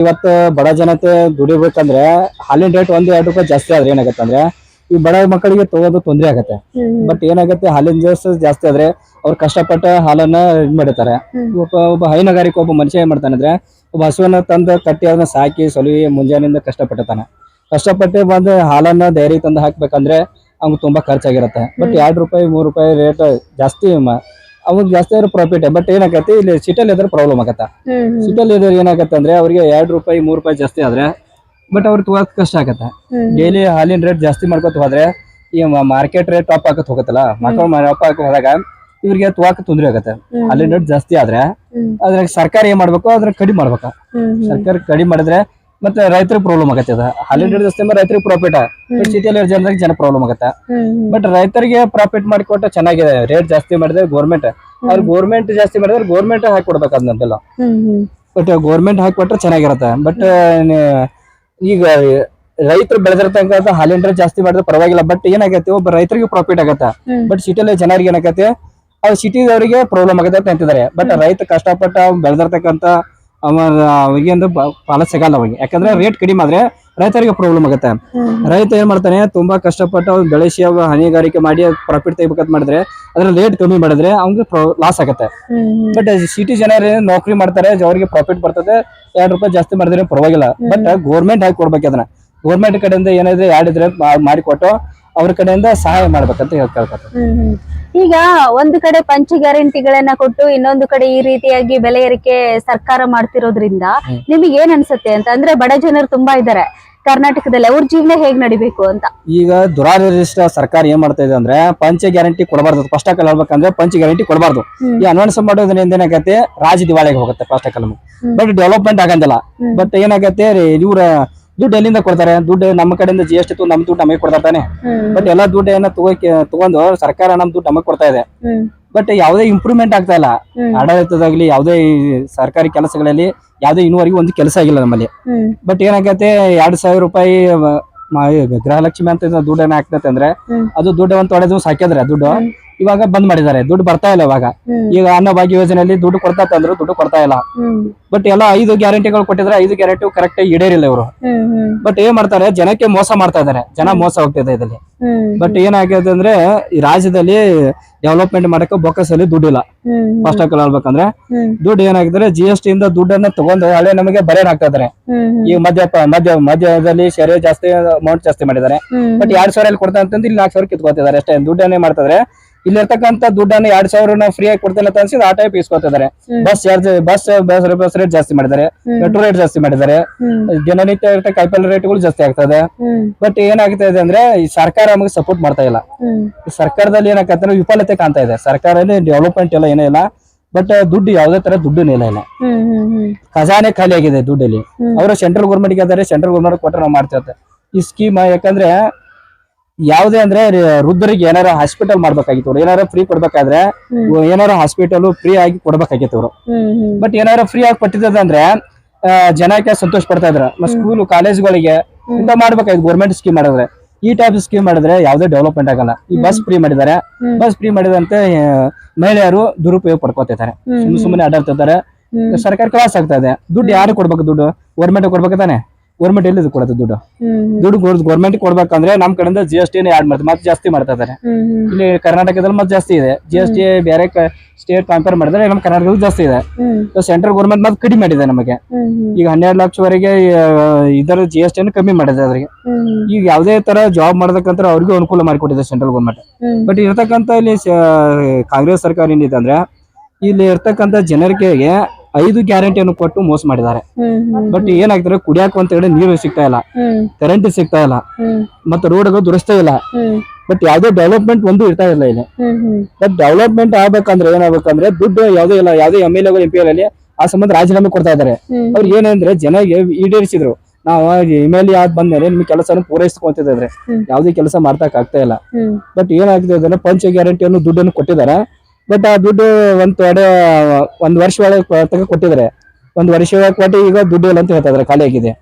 ಇವತ್ತು ಬಡ ಜನತೆ ದುಡಿಬೇಕಂದ್ರೆ ಹಾಲಿನ ರೇಟ್ ಒಂದ್ ಎರಡು ರೂಪಾಯಿ ಜಾಸ್ತಿ ಆದ್ರೆ ಏನಾಗತ್ತೆ ಅಂದ್ರೆ ಈ ಬಡ ಮಕ್ಕಳಿಗೆ ತಗೋದು ತೊಂದರೆ ಆಗತ್ತೆ. ಬಟ್ ಏನಾಗತ್ತೆ ಹಾಲಿನ ಜಾಸ್ತಿ ಜಾಸ್ತಿ ಆದ್ರೆ ಅವ್ರು ಕಷ್ಟಪಟ್ಟ ಹಾಲನ್ನ ಇದ್ ಮಾಡಿರ್ತಾರೆ ಒಬ್ಬ ಒಬ್ಬ ಹೈನುಗಾರಿಕೆ ಒಬ್ಬ ಮನುಷ್ಯ ಏನ್ ಮಾಡ್ತಾನೆ ಅಂದ್ರೆ ಒಬ್ಬ ಹಸುವನ್ನ ತಂದು ಕಟ್ಟಿ ಅದನ್ನ ಸಾಕಿ ಸೊಲಿವಿ ಮುಂಜಾನೆಯಿಂದ ಕಷ್ಟಪಟ್ಟಿರ್ತಾನೆ. ಕಷ್ಟಪಟ್ಟು ಬಂದು ಹಾಲನ್ನ ಡೈರಿ ತಂದು ಹಾಕ್ಬೇಕಂದ್ರೆ ಅವ್ನಿಗೆ ತುಂಬಾ ಖರ್ಚಾಗಿರತ್ತೆ. ಬಟ್ ಎರಡು ರೂಪಾಯಿ ಮೂರು ರೂಪಾಯಿ ರೇಟ್ ಜಾಸ್ತಿ ಅವಾಗ ಜಾಸ್ತಿ ಆದ್ರೆ ಪ್ರಾಫಿಟ್ ಬಟ್ ಏನಾಗತ್ತೆ ಇಲ್ಲಿ ಸಿಟಲ್ ಇದ್ರೆ ಪ್ರಾಬ್ಲಮ್ ಆಗತ್ತ. ಸಿಟಲ್ ಇದ್ರೆ ಏನಾಗತ್ತೆ ಅಂದ್ರೆ ಅವ್ರಿಗೆ ಎರಡು ರೂಪಾಯಿ ಮೂರ್ ರೂಪಾಯಿ ಜಾಸ್ತಿ ಆದ್ರೆ ಬಟ್ ಅವ್ರ ತುಂಬಾ ಕಷ್ಟ ಆಗತ್ತ. ಡೈಲಿ ಹಾಲಿನ ರೇಟ್ ಜಾಸ್ತಿ ಮಾಡ್ಕೊತ ಹೋದ್ರೆ ಈ ಮಾರ್ಕೆಟ್ ರೇಟ್ ಟಾಪ್ ಹಾಕತ್ ಹೋಗತ್ತಲ್ಲ? ಮಕ್ಕಳು ಟಾಪ್ ಹಾಕಿ ಹೋದಾಗ ಇವ್ರಿಗೆ ತುವಾಕ ತೊಂದ್ರೆ ಆಗತ್ತೆ. ಹಾಲಿನ ರೇಟ್ ಜಾಸ್ತಿ ಆದ್ರೆ ಅದ್ರಾಗ ಸರ್ಕಾರ ಏನ್ ಮಾಡ್ಬೇಕು? ಅದ್ರ ಕಡಿಮೆ ಮಾಡ್ಬೇಕ. ಸರ್ಕಾರ ಕಡಿಮೆ ಮಾಡಿದ್ರೆ ಮತ್ತೆ ರೈತರಿಗೆ ಪ್ರಾಬ್ಲಮ್ ಆಗತ್ತೆ ಅದ. ಹಾಲಿನ ಹಿಡಿದ ರೈತರಿಗೆ ಪ್ರಾಫಿಟ್ ಬಟ್ ಸಿಟಿಯಲ್ಲಿ ಜನರಿಗೆ ಜನ ಪ್ರಾಬ್ಲಮ್ ಆಗತ್ತೆ. ಬಟ್ ರೈತರಿಗೆ ಪ್ರಾಫಿಟ್ ಮಾಡಿಕೊಟ್ಟ ಚೆನ್ನಾಗಿದೆ. ರೇಟ್ ಜಾಸ್ತಿ ಮಾಡಿದ್ರೆ ಗೌರ್ಮೆಂಟ್ ಅವ್ರು ಗೋರ್ಮೆಂಟ್ ಜಾಸ್ತಿ ಮಾಡಿದ್ರೆ ಗೋರ್ಮೆಂಟ್ ಹಾಕಿ ಕೊಡ್ಬೇಕು ಅದನ್ನೆಲ್ಲ ಬಟ್ ಗೌರ್ಮೆಂಟ್ ಹಾಕಿ ಕೊಟ್ರೆ ಚೆನ್ನಾಗಿರತ್ತೆ. ಬಟ್ ಈಗ ರೈತರು ಬೆಳೆದಿರ್ತಕ್ಕಂಥ ಹಾಲಿನ ರೇಟ್ ಜಾಸ್ತಿ ಮಾಡಿದ್ರೆ ಪರವಾಗಿಲ್ಲ. ಬಟ್ ಏನಾಗತ್ತೆ ಒಬ್ಬ ರೈತರಿಗೆ ಪ್ರಾಫಿಟ್ ಆಗತ್ತೆ. ಬಟ್ ಸಿಟಿಯಲ್ಲಿ ಜನರಿಗೆ ಏನಾಗತ್ತೆ ಅದು ಸಿಟಿದವರಿಗೆ ಪ್ರಾಬ್ಲಮ್ ಆಗತ್ತೆ ಅಂತ ಅಂತಿದ್ದಾರೆ. ಬಟ್ ರೈತ ಕಷ್ಟಪಟ್ಟ ಬೆಳೆದಿರ್ತಕ್ಕಂಥ ಅವ ಅವಿಗೆ ಒಂದು ಬ- ಫಲ ಸಿಗಲ್ಲ ಅವಾಗ ಯಾಕಂದ್ರೆ ರೇಟ್ ಕಡಿಮೆ ಆದ್ರೆ ರೈತರಿಗೆ ಪ್ರಾಬ್ಲಮ್ ಆಗುತ್ತೆ. ರೈತ ಏನ್ ಮಾಡ್ತಾನೆ ತುಂಬಾ ಕಷ್ಟಪಟ್ಟು ಅವ್ನು ಬೆಳೆಸಿ ಅವ ಹನಿಗಾರಿಕೆ ಮಾಡಿ ಪ್ರಾಫಿಟ್ ತೆಗಿಬೇಕಂತ ಮಾಡಿದ್ರೆ ಅದ್ರ ರೇಟ್ ಕಮ್ಮಿ ಮಾಡಿದ್ರೆ ಅವ್ನಿಗೆ ಲಾಸ್ ಆಗುತ್ತೆ. ಬಟ್ ಸಿಟಿ ಜನರು ನೌಕರಿ ಮಾಡ್ತಾರೆ ಅವ್ರಿಗೆ ಪ್ರಾಫಿಟ್ ಬರ್ತದೆ ಎರಡು ರೂಪಾಯಿ ಜಾಸ್ತಿ ಮಾಡಿದ್ರೆ ಪರವಾಗಿಲ್ಲ. ಬಟ್ ಗೋರ್ಮೆಂಟ್ ಹಾಕಿ ಕೊಡ್ಬೇಕು ಅದನ್ನ. ಗೋರ್ಮೆಂಟ್ ಕಡೆಯಿಂದ ಏನಾದ್ರೆ ಮಾಡಿಕೊಟ್ಟು ಅವ್ರ ಕಡೆಯಿಂದ ಸಹಾಯ ಮಾಡ್ಬೇಕಂತ ಹೇಳ್ಕೊಳ್ತಾರೆ ಈಗ ಒಂದು ಕಡೆ ಪಂಚ ಗ್ಯಾರಂಟಿಗಳನ್ನ ಕೊಟ್ಟು ಇನ್ನೊಂದು ಕಡೆ ಈ ರೀತಿಯಾಗಿ ಬೆಲೆ ಏರಿಕೆ ಸರ್ಕಾರ ಮಾಡ್ತಿರೋದ್ರಿಂದ. ನಿಮಗೆ ಏನ್ ಅನ್ಸುತ್ತೆ ಅಂತ? ಅಂದ್ರೆ ಬಡ ಜನರು ತುಂಬಾ ಇದ್ದಾರೆ ಕರ್ನಾಟಕದಲ್ಲಿ ಅವ್ರ ಜೀವನ ಹೇಗ್ ನಡಿಬೇಕು ಅಂತ? ಈಗ ದುರಾದೃಷ್ಟ ಸರ್ಕಾರ ಏನ್ ಮಾಡ್ತಾ ಇದೆ ಅಂದ್ರೆ ಪಂಚ ಗ್ಯಾರಂಟಿ ಕೊಡಬಾರ್ದು. ಫಸ್ಟ್ ಆಫ್ ಹೇಳ್ಬೇಕಂದ್ರೆ ಪಂಚ ಗ್ಯಾರಂಟಿ ಕೊಡಬಾರ್ದು. ಈ ಅನ್ವಾನ್ಸ್ ಮಾಡೋದ್ರಿಂದ ಏನಾಗತ್ತೆ? ರಾಜ ದಿವಾಳಿಗೆ ಹೋಗುತ್ತೆ ಫಸ್ಟ್ ಹ್ಮ್. ಬಟ್ ಡೆವಲಪ್ಮೆಂಟ್ ಆಗಂಗಿಲ್ಲ. ಬಟ್ ಏನಾಗತ್ತೆ? ಇವ್ರ ದುಡ್ಡು ಎಲ್ಲಿಂದ ಕೊಡ್ತಾರೆ? ದುಡ್ಡು ನಮ್ಮ ಕಡೆಯಿಂದ ಜಿ ಎಸ್ ಟಿ ನಮ್ ದುಡ್ಡು ನಮಗೆ ಕೊಡ್ತಾರೆ ತಾನೆ? ಬಟ್ ಎಲ್ಲಾ ದುಡ್ಡು ಏನ ತಗೋಕೆ ತಗೊಂಡು ಸರ್ಕಾರ ನಮ್ ದುಡ್ಡು ನಮಗ್ ಕೊಡ್ತಾ ಇದೆ. ಬಟ್ ಯಾವುದೇ ಇಂಪ್ರೂವ್ಮೆಂಟ್ ಆಗ್ತಾ ಇಲ್ಲ. ಆಡಳಿತದಾಗ್ಲಿ ಯಾವುದೇ ಸರ್ಕಾರಿ ಕೆಲಸಗಳಲ್ಲಿ ಯಾವುದೇ ಇನ್ನೂವರೆಗೂ ಒಂದು ಕೆಲಸ ಆಗಿಲ್ಲ ನಮ್ಮಲ್ಲಿ. ಬಟ್ ಏನಾಗತ್ತೆ ಎರಡ್ ಸಾವಿರ ರೂಪಾಯಿ ಗೃಹಲಕ್ಷ್ಮಿ ಅಂತ ದುಡ್ಡನ್ನ ಹಾಕ್ತೈತೆ ಅಂದ್ರೆ ಅದು ದುಡ್ಡು ಒಂದ್ ತೊಡೆದು ಸಾಕಿದ್ರೆ ದುಡ್ಡು ಇವಾಗ ಬಂದ್ ಮಾಡಿದ್ದಾರೆ. ದುಡ್ಡು ಬರ್ತಾ ಇಲ್ಲ ಇವಾಗ. ಈಗ ಅನ್ನಭಾಗ್ಯ ಯೋಜನೆಯಲ್ಲಿ ದುಡ್ಡು ಕೊಡ್ತಾ ತಂದ್ರು ದುಡ್ಡು ಕೊಡ್ತಾ ಇಲ್ಲ. ಬಟ್ ಎಲ್ಲ ಐದು ಗ್ಯಾರಂಟಿಗಳು ಕೊಟ್ಟಿದ್ರೆ ಐದು ಗ್ಯಾರಂಟಿ ಕರೆಕ್ಟ್ ಆಗಿ ಈಡೇರಿಲ್ಲ ಇವರು. ಬಟ್ ಏನ್ ಮಾಡ್ತಾರೆ? ಜನಕ್ಕೆ ಮೋಸ ಮಾಡ್ತಾ ಇದಾರೆ ಜನ ಮೋಸ ಹೋಗ್ತಿದೆ ಇದರಲ್ಲಿ. ಬಟ್ ಏನಾಗಿದೆ ಅಂದ್ರೆ ಈ ರಾಜ್ಯದಲ್ಲಿ ಡೆವಲಪ್ಮೆಂಟ್ ಮಾಡಕ್ಕೆ ಬೊಕ್ಕಸಲ್ಲಿ ದುಡ್ಡಿಲ್ಲ. ಫಸ್ಟ್ ಆಫ್ ಹೇಳ್ಬೇಕಂದ್ರೆ ದುಡ್ಡು ಏನಾಗಿದ್ರೆ ಜಿ ಎಸ್ ಟಿ ಇಂದ ದುಡ್ಡನ್ನ ತಗೊಂಡು ಹಳೆ ನಮಗೆ ಬರೇನ್ ಹಾಕ್ತಾ ಇದಾರೆ ಈಗ ಮಧ್ಯ ಮಧ್ಯ ಮಧ್ಯದಲ್ಲಿ ಶೆರೆ ಜಾಸ್ತಿ ಅಮೌಂಟ್ ಜಾಸ್ತಿ ಮಾಡಿದ್ದಾರೆ. ಬಟ್ ಎರಡ್ ಸಾವಿರ ಕೊಡ್ತಾ ಅಂತಂದ್ರೆ ಇಲ್ಲಿ ನಾಲ್ಕು ಸಾವಿರ ಕಿತ್ಕೋತಿದ್ದಾರೆ. ಅಷ್ಟೇ. ದುಡ್ಡನ್ನೇ ಮಾಡ್ತಿದ್ರೆ ಇಲ್ಲಿ ದುಡ್ಡನ್ನು ಎರಡ್ ಸಾವಿರ ಫ್ರೀ ಆಗಿ ಕೊಡ್ತಿಲ್ಲ ಅಂತ ಅನ್ಸಿದ್ರೆ ಆ type ಇಸ್ಕೊತಿದ್ದಾರೆ. Bus charge bus bus bus rate ಜಾಸ್ತಿ ಮಾಡಿದ್ದಾರೆ. ಪೆಟ್ರೋಲ್ ರೇಟ್ ಜಾಸ್ತಿ ಮಾಡಿದ್ದಾರೆ. ದಿನನಿತ್ಯ ಇರ್ತಕ್ಕ ಕಾಯಿಪಲ್ಲೆ ರೇಟ್ಗಳು ಜಾಸ್ತಿ ಆಗ್ತದೆ. ಬಟ್ ಏನಾಗ್ತಾ ಇದೆ ಅಂದ್ರೆ ಈ ಸರ್ಕಾರ ನಮಗೆ ಸಪೋರ್ಟ್ ಮಾಡ್ತಾ ಇಲ್ಲ. ಈ ಸರ್ಕಾರದಲ್ಲಿ ಏನಾಗತ್ತೆ ವಿಫಲತೆ ಕಾಣ್ತಾ ಇದೆ. ಸರ್ಕಾರದಲ್ಲಿ ಡೆವಲಪ್ಮೆಂಟ್ ಎಲ್ಲ ಏನೇ ಇಲ್ಲ ಬಟ್ ದುಡ್ಡು ಯಾವ್ದೇ ತರ ದುಡ್ಡು ಇಲ್ಲ. ಇಲ್ಲ ಖಜಾನೆ ಖಾಲಿ ಆಗಿದೆ ದುಡ್ಡಲ್ಲಿ. ಅವರು ಸೆಂಟ್ರಲ್ ಗೌರ್ಮೆಂಟ್ಗೆ ಆದರೆ ಸೆಂಟ್ರಲ್ ಗೌರ್ಮೆಂಟ್ ಕೊಟ್ಟರೆ ನಾವು ಮಾಡ್ತಿರ್ತೆ ಈ ಸ್ಕೀಮ್ ಯಾಕಂದ್ರೆ ಯಾವುದೇ ಅಂದ್ರೆ ವೃದ್ಧರಿಗೆ ಏನಾರ ಹಾಸ್ಪಿಟಲ್ ಮಾಡ್ಬೇಕಾಗಿತ್ತು ಏನಾರ ಫ್ರೀ ಕೊಡ್ಬೇಕಾದ್ರೆ ಏನಾರ ಹಾಸ್ಪಿಟಲ್ ಫ್ರೀ ಆಗಿ ಕೊಡ್ಬೇಕಾಗಿತ್ತು ಅವರು. ಬಟ್ ಏನಾರ ಫ್ರೀ ಆಗಿ ಆ, ಜನಕ್ಕೆ ಸಂತೋಷ ಪಡ್ತಾ ಇದ್ರ? ಸ್ಕೂಲ್ ಕಾಲೇಜ್ಗಳಿಗೆ ಇಂತ ಮಾಡ್ಬೇಕಾಯ್ತು ಗೌರ್ಮೆಂಟ್ ಸ್ಕೀಮ್ ಮಾಡಿದ್ರೆ. ಈ ಟೈಪ್ ಸ್ಕೀಮ್ ಮಾಡಿದ್ರೆ ಯಾವುದೇ ಡೆವಲಪ್ಮೆಂಟ್ ಆಗಲ್ಲ. ಈ ಬಸ್ ಫ್ರೀ ಮಾಡಿದ್ದಾರೆ. ಬಸ್ ಫ್ರೀ ಮಾಡಿದಂತೆ ಮಹಿಳೆಯರು ದುರುಪಯೋಗ ಪಡ್ಕೋತಿದ್ದಾರೆ ಸುಮ್ಮನೆ ಸುಮ್ಮನೆ ಅಡ್ಡಾಡ್ತಿದ್ದಾರೆ ಸರ್ಕಾರ ಕ್ಲಾಸ್ ಆಗ್ತಾ ಇದೆ. ದುಡ್ಡು ಯಾರು ಕೊಡ್ಬೇಕು ದುಡ್ಡು? ಗೌರ್ಮೆಂಟ್ ಕೊಡ್ಬೇಕು ತಾನೆ? ಗೌರ್ಮೆಂಟ್ ಎಲ್ಲಿ ಕೊಡುತ್ತೆ ದುಡ್ಡು? ದುಡ್ಡು ಗೌರ್ಮೆಂಟ್ ಕೊಡ್ಬೇಕಂದ್ರೆ ನಮ್ ಕಡೆಯಿಂದ ಜಿ ಎಸ್ ಟಿ ಆಡ್ ಮಾಡ್ತಾರೆ ಮತ್ತೆ ಜಾಸ್ತಿ ಮಾಡ್ತಾ ಇದಾರೆ ಇಲ್ಲಿ ಕರ್ನಾಟಕದಲ್ಲಿ ಮತ್ತೆ ಜಾಸ್ತಿ ಇದೆ. ಜಿ ಎಸ್ ಟಿ ಬೇರೆ ಸ್ಟೇಟ್ ಕಂಪೇರ್ ಮಾಡಿದ್ರೆ ನಮ್ಮ ಕರ್ನಾಟಕದಲ್ಲಿ ಜಾಸ್ತಿ ಇದೆ. ಸೆಂಟ್ರಲ್ ಗೌರ್ಮೆಂಟ್ ಮತ್ತೆ ಕಡಿಮೆ ಮಾಡಿದೆ ನಮಗೆ. ಈಗ ಹನ್ನೆರಡು ಲಕ್ಷವರೆಗೆ ಇದರ ಜಿ ಎಸ್ ಟಿ ಕಮ್ಮಿ ಮಾಡಿದೆ ಅದ್ರಿಗೆ. ಈಗ ಯಾವುದೇ ತರ ಜಾಬ್ ಮಾಡೋದಕ್ಕಂತ ಅವ್ರಿಗೂ ಅನುಕೂಲ ಮಾಡಿಕೊಟ್ಟಿದೆ ಸೆಂಟ್ರಲ್ ಗೌರ್ಮೆಂಟ್ ಬಟ್ ಇರತಕ್ಕಂತ ಇಲ್ಲಿ ಕಾಂಗ್ರೆಸ್ ಸರ್ಕಾರ ಏನಿದೆ ಅಂದ್ರೆ ಇಲ್ಲಿ ಇರ್ತಕ್ಕಂತ ಜನರಿಗೆ ಐದು ಗ್ಯಾರಂಟಿಯನ್ನು ಕೊಟ್ಟು ಮೋಸ ಮಾಡಿದ್ದಾರೆ. ಬಟ್ ಏನಾಗ್ತಾರೆ ಕುಡಿಯಾಕ ಅಂತ ಹೇಳಿ ನೀರು ಸಿಗ್ತಾ ಇಲ್ಲ. ಕರೆಂಟ್ ಸಿಗ್ತಾ ಇಲ್ಲ. ಮತ್ತೆ ರೋಡ್ಗಳು ದುರಸ್ತಾ ಇಲ್ಲ. ಬಟ್ ಯಾವುದೇ ಡೆವಲಪ್ಮೆಂಟ್ ಒಂದು ಇರ್ತಾ ಇಲ್ಲ ಇಲ್ಲಿ. ಬಟ್ ಡೆವಲಪ್ಮೆಂಟ್ ಆಗ್ಬೇಕಂದ್ರೆ ಏನಾಗ್ಬೇಕಂದ್ರೆ ದುಡ್ಡು ಯಾವುದೇ ಇಲ್ಲ ಯಾವುದೇ ಎಂ ಎಲ್ ಎಗಳು ಎಂ ಪಿ ಅಲ್ಲಿ ಆ ಸಂಬಂಧ ರಾಜೀನಾಮೆ ಕೊಡ್ತಾ ಇದಾರೆ ಅವ್ರು ಏನಂದ್ರೆ ಜನಗೆ ಈಡೇರಿಸಿದ್ರು. ನಾವು ಎಂ ಎಲ್ ಎ ಆದ್ ಬಂದ್ಮೇಲೆ ನಿಮ್ ಕೆಲಸನ ಪೂರೈಸ್ಕೊಂತಿದ್ರೆ ಯಾವ್ದೇ ಕೆಲಸ ಮಾಡ್ತಾಕ್ ಆಗ್ತಾ ಇಲ್ಲ ಬಟ್ ಏನಾಗ್ತಾ ಪಂಚ ಅಂದ್ರೆ ಪಂಚ ಗ್ಯಾರಂಟಿಯನ್ನು ದುಡ್ಡನ್ನು ಕೊಟ್ಟಿದ್ದಾರೆ. ಬಟ್ ಆ ದುಡ್ಡು ಒಂದ್ ತೊಡೆ ಒಂದ್ ವರ್ಷ ಒಳಗೆ ಕೊಟ್ಟಿದ್ರೆ ಒಂದ್ ವರ್ಷ ಒಳಗೆ ಕೊಟ್ಟು ಈಗ ದುಡ್ಡು ಇಲ್ಲ ಅಂತ ಹೇಳ್ತಾ ಇದಾರೆ ಖಾಲಿ ಆಗಿದೆ.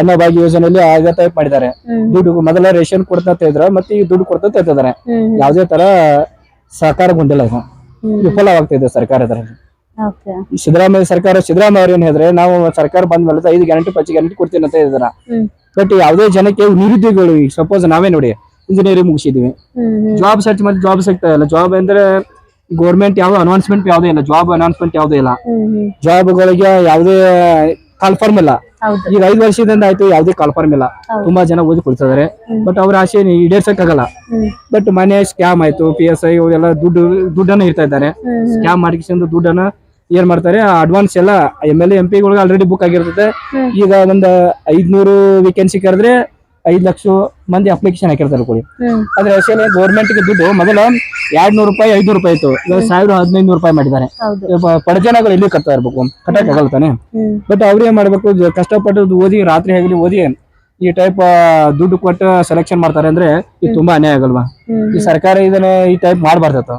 ಅನ್ನಭಾಗ್ಯ ಯೋಜನೆಯಲ್ಲಿ ಆಗ ಟೈಪ್ ಮಾಡಿದ್ದಾರೆ. ದುಡ್ಡು ಮೊದಲ ರೇಷನ್ ಕೊಡ್ತಾ ಇದ್ರ ಮತ್ತೆ ಈಗ ದುಡ್ಡು ಕೊಡ್ತಾ ಇದ್ದಾರೆ ಯಾವುದೇ ತರ ಬಂದಿಲ್ಲ ಇದು ವಿಫಲವಾಗ್ತಿದೆ ಸರ್ಕಾರ ಇದರಲ್ಲಿ. ಈ ಸಿದ್ದರಾಮಯ್ಯ ಸರ್ಕಾರ ಸಿದ್ದರಾಮಯ್ಯ ಅವ್ರು ಏನ್ ಹೇಳಿದ್ರೆ ನಾವು ಸರ್ಕಾರ ಬಂದ ಮೇಲೆ ಐದು ಗ್ಯಾರಂಟಿ ಪಚ್ಚ ಗ್ಯಾರಂಟಿ ಕೊಡ್ತೀನಿ ಅಂತ ಹೇಳಿದಾರ. ಹ್ಮ್. ಬಟ್ ಯಾವುದೇ ಜನಕ್ಕೆ ನಿರುದ್ಯೋಗಿಗಳು ಸಪೋಸ್ ನಾವೇ ನೋಡಿ ಇಂಜಿನಿಯರಿಂಗ್ ಮುಗಿಸಿದೀವಿ. ಜಾಬ್ ಸರ್ಚ್ ಮಾಡಿ ಜಾಬ್ ಸಿಗ್ತಾ ಇಲ್ಲ. ಜಾಬ್ ಅಂದ್ರೆ ಗೌರ್ಮೆಂಟ್ ಯಾವ ಅನೌನ್ಸ್ಮೆಂಟ್ ಯಾವ್ದೇ ಇಲ್ಲ ಜಾಬ್ ಅನೌನ್ಸ್ಮೆಂಟ್ ಯಾವ್ದೇ ಇಲ್ಲ. ಜಾಬ್ಗಳಿಗೆ ಯಾವುದೇ ಕಾಲ್ಫಾರ್ಮ್ ಇಲ್ಲ. ಈಗ ಐದು ವರ್ಷದಿಂದ ಆಯ್ತು ಯಾವ್ದೇ ಕನ್ಫರ್ಮ್ ಇಲ್ಲ. ತುಂಬಾ ಜನ ಓದಿ ಕೊಡ್ತಿದ್ದಾರೆ. ಬಟ್ ಅವ್ರ ಆಸೆ ಈಡೇರ್ಸಕ್ ಆಗಲ್ಲ ಬಟ್ ಮನೆ ಸ್ಕ್ಯಾಮ್ ಆಯ್ತು ಪಿ ಎಸ್ ಐ ಅವರೆಲ್ಲ ದುಡ್ಡು ದುಡ್ಡನ್ನ ಇರ್ತಾ ಇದ್ದಾರೆ. ಸ್ಕ್ಯಾಮ್ ಮಾಡಿಕೊಂಡು ದುಡ್ಡನ್ನ ಏನ್ ಮಾಡ್ತಾರೆ ಅಡ್ವಾನ್ಸ್ ಎಲ್ಲ ಎಂ ಎಲ್ ಎಂ ಪಿಗಳಿಗೆ ಆಲ್ರೆಡಿ ಬುಕ್ ಆಗಿರ್ತದೆ. ಈಗ ಒಂದ್ ಐದ್ನೂರು ವೇಕೆನ್ಸಿ ಕರೆದ್ರೆ ಐದ್ ಲಕ್ಷ ಮಂದಿ ಅಪ್ಲಿಕೇಶನ್ ಹಾಕಿರ್ತಾರೆ ಕೊಡಿ. ಅದ್ರ ಅಸಲಿ ಗೌರ್ಮೆಂಟ್ಗೆ ದುಡ್ಡು ಮೊದಲ ಎರಡ್ ನೂರು ರೂಪಾಯಿ ಐದ್ನೂರು ರೂಪಾಯಿ ಇತ್ತು. ಇವಾಗ ಸಾವಿರ ಹದಿನೈದು ರೂಪಾಯಿ ಮಾಡಿದ್ದಾರೆ. ಪಡಜನಗಳು ಇಲ್ಲಿ ಕಟ್ತಾ ಇರ್ಬೇಕು? ಕಟ್ಟಕ್ ಆಗಲ್ತಾನೆ? ಬಟ್ ಅವ್ರೇನ್ ಏನ್ ಮಾಡ್ಬೇಕು? ಕಷ್ಟಪಟ್ಟು ಓದಿ ರಾತ್ರಿ ಆಗಲಿ ಓದಿ ಈ ಟೈಪ್ ದುಡ್ಡು ಕೊಟ್ಟು ಸೆಲೆಕ್ಷನ್ ಮಾಡ್ತಾರೆ ಅಂದ್ರೆ ಇದು ತುಂಬಾ ಅನ್ಯಾಯ ಆಗಲ್ವಾ? ಈ ಸರ್ಕಾರ ಇದನ್ನ ಈ ಟೈಪ್ ಮಾಡಬಾರ್ದತ್ತ?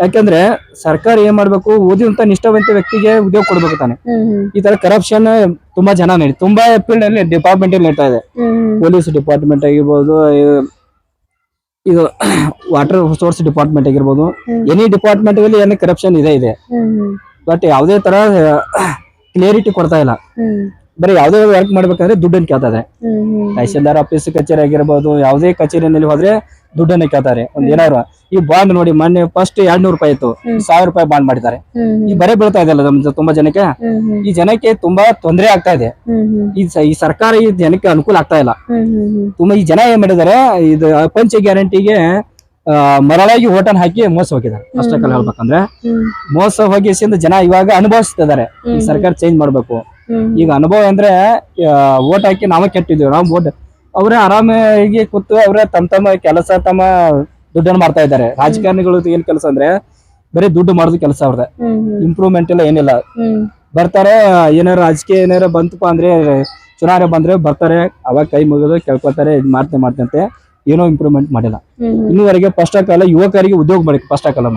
ಯಾಕಂದ್ರೆ ಸರ್ಕಾರ ಏನ್ ಮಾಡ್ಬೇಕು ಓದಿದಂತ ನಿಷ್ಠಾವಂತ ವ್ಯಕ್ತಿಗೆ ಉದ್ಯೋಗ ಕೊಡ್ಬೇಕು ತಾನೆ. ಈ ತರ ಕರಪ್ಷನ್ ತುಂಬಾ ಜನ ನಡೀತು ತುಂಬಾ ಫೀಲ್ಡ್ ಅಲ್ಲಿ ಡಿಪಾರ್ಟ್ಮೆಂಟ್ ಅಲ್ಲಿ ನಡೀತಾ ಇದೆ. ಪೊಲೀಸ್ ಡಿಪಾರ್ಟ್ಮೆಂಟ್ ಆಗಿರ್ಬೋದು ಇದು- ವಾಟರ್ ಸೋರ್ಸ್ ಡಿಪಾರ್ಟ್ಮೆಂಟ್ ಆಗಿರ್ಬೋದು ಎನಿ ಡಿಪಾರ್ಟ್ಮೆಂಟ್ ಅಲ್ಲಿ ಏನೇ ಕರಪ್ಷನ್ ಇದೆ ಇದೆ. ಬಟ್ ಯಾವುದೇ ತರ ಕ್ಲಿಯರಿಟಿ ಕೊಡ್ತಾ ಇಲ್ಲ. ಬರೀ ಯಾವುದೇ ವರ್ಕ್ ಮಾಡ್ಬೇಕಂದ್ರೆ ದುಡ್ಡನ್ನು ಕೇಳ್ತಾರೆ. ಇದೆ ತಹಶೀಲ್ದಾರ್ ಆಫೀಸ್ ಕಚೇರಿ ಆಗಿರ್ಬೋದು ಯಾವುದೇ ಕಚೇರಿನಲ್ಲಿ ಹೋದ್ರೆ ದುಡ್ಡನ್ನ ಕೇಳ್ತಾರೆ. ಒಂದ್ ಏನಾರು ಈ ಬಾಂಡ್ ನೋಡಿ ಮೊನ್ನೆ ಫಸ್ಟ್ ಎರಡ್ ನೂರು ರೂಪಾಯಿ ಇತ್ತು. ಸಾವಿರ ರೂಪಾಯಿ ಬಾಂಡ್ ಮಾಡಿದ್ದಾರೆ. ಈ ಬರೇ ಬೀಳ್ತಾ ಇದೆಯಲ್ಲ ನಮ್ದು ತುಂಬಾ ಜನಕ್ಕೆ? ಈ ಜನಕ್ಕೆ ತುಂಬಾ ತೊಂದರೆ ಆಗ್ತಾ ಇದೆ. ಈ ಸರ್ಕಾರ ಈ ಜನಕ್ಕೆ ಅನುಕೂಲ ಆಗ್ತಾ ಇಲ್ಲ. ತುಂಬಾ ಈ ಜನ ಏನ್ ಮಾಡಿದ್ದಾರೆ ಇದು ಪಂಚ ಗ್ಯಾರಂಟಿಗೆ ಮರಳಾಗಿ ಓಟನ್ ಹಾಕಿ ಮೋಸ ಹೋಗಿದ್ದಾರೆ. ಅಷ್ಟಕ್ಕಲ್ಲ ಹೇಳ್ಬೇಕಂದ್ರೆ ಮೋಸ ಹೋಗಿಸಿಂದ ಜನ ಇವಾಗ ಅನುಭವಿಸ್ತಿದ್ದಾರೆ ಈ ಸರ್ಕಾರ ಚೇಂಜ್ ಮಾಡ್ಬೇಕು. ಈಗ ಅನುಭವ ಅಂದ್ರೆ ಓಟ್ ಹಾಕಿ ನಾವೇ ಕೆಟ್ಟಿದ್ವಿ ನಾವು ಓಟ್ ಅವರೇ ಆರಾಮಾಗಿ ಕೂತು ಅವರೇ ತಮ್ಮ ತಮ್ಮ ಕೆಲಸ ತಮ್ಮ ದುಡ್ಡನ್ನು ಮಾಡ್ತಾ ಇದ್ದಾರೆ. ರಾಜಕಾರಣಿಗಳು ಏನ್ ಕೆಲಸ ಅಂದ್ರೆ ಬರೀ ದುಡ್ಡು ಮಾಡೋದು ಕೆಲಸ ಅವ್ರದ್ದು. ಇಂಪ್ರೂವ್ಮೆಂಟ್ ಎಲ್ಲ ಏನಿಲ್ಲ. ಬರ್ತಾರೆ ಏನಾರ ರಾಜಕೀಯ ಏನಾರ ಬಂತಪ್ಪ ಅಂದ್ರೆ ಚುನಾವಣೆ ಬಂದ್ರೆ ಬರ್ತಾರೆ ಅವಾಗ ಕೈ ಮುಗಿದು ಕೇಳ್ಕೊತಾರೆ ಇದ್ ಮಾಡ್ತೆ ಮಾಡ್ತಂತೆ ಏನೋ ಇಂಪ್ರೂವ್ಮೆಂಟ್ ಮಾಡಿಲ್ಲ. ಇನ್ನೂವರೆಗೆ ಫಸ್ಟ್ ಕಾಲ ಯುವಕರಿಗೆ ಉದ್ಯೋಗ ಮಾಡಿ ಫಸ್ಟ್ ಕಾಲ